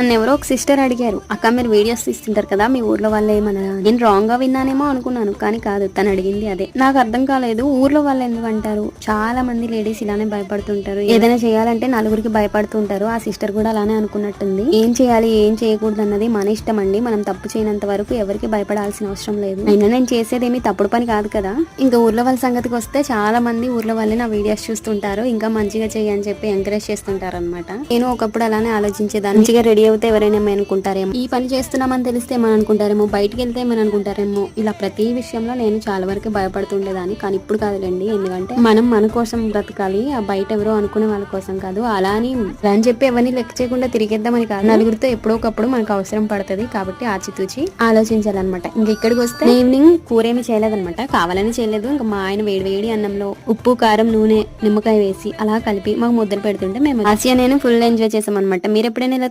నన్ను ఎవరో ఒక సిస్టర్ అడిగారు అక్క మీరు వీడియోస్ తీస్తుంటారు కదా మీ ఊర్లో వాళ్ళు ఏమన్నా నేను రాంగ్గా విన్నానేమో అనుకున్నాను కానీ కాదు తను అడిగింది అదే. నాకు అర్థం కాలేదు ఊర్లో వాళ్ళు ఎందుకు అంటారు? చాలా మంది లేడీస్ ఇలానే భయపడుతుంటారు. ఏదైనా చేయాలంటే నలుగురికి భయపడుతుంటారు ఆ సిస్టర్ కూడా అలానే అనుకున్నట్టుంది. ఏం చేయాలి ఏం చేయకూడదు అన్నది మన ఇష్టం అండి. మనం తప్పు చేయనంత వరకు ఎవరికి భయపడాల్సిన అవసరం లేదు. అయినా నేను చేసేదేమి తప్పుడు పని కాదు కదా. ఇంకా ఊర్లో వాళ్ళ సంగతికి వస్తే చాలా మంది ఊర్లో వాళ్ళే నా వీడియోస్ చూస్తుంటారు. ఇంకా మంచిగా చేయని చెప్పి ఎంకరేజ్ చేస్తుంటారు అనమాట నేను ఒకప్పుడు అలానే ఆలోచించేదాన్ని. మంచిగా రెడీ అవుతే ఎవరైనా అనుకుంటారేమో ఈ పని చేస్తున్నామని తెలిస్తే ఏమని అనుకుంటారేమో బయటికి వెళ్తే ఏమని అనుకుంటారేమో ఇలా ప్రతి విషయంలో నేను చాలా వరకు భయపడుతుండేదాన్ని. కానీ ఇప్పుడు కాదులేండి ఎందుకంటే మనం మన కోసం బ్రతకాలి ఆ బయట ఎవరో అనుకునే వాళ్ళ కోసం కాదు. అలా అని అని చెప్పి ఎవరిని లెక్క చేయకుండా తిరిగేద్దామని కాదు. నలుగురితో ఎప్పుడో ఒకప్పుడు మనకు అవసరం పడుతుంది కాబట్టి ఆచితూచి ఆలోచించాలన్నమాట. ఇంకా ఇక్కడికి వస్తే ఈవినింగ్ కూర ఏమి చేయలేదన్నమాట. కావాలని చేయలేదు. ఇంకా మా ఆయన వేడి వేడి అన్నంలో ఉప్పు కారం నూనె నిమ్మకాయ వేసి అలా కలిపి మాకు ముద్దలు పెడుతుంటే మేము ఆసియా నేను ఫుల్ ఎంజాయ్ చేసాం అనమాట మీరు ఎప్పుడైనా ఇలా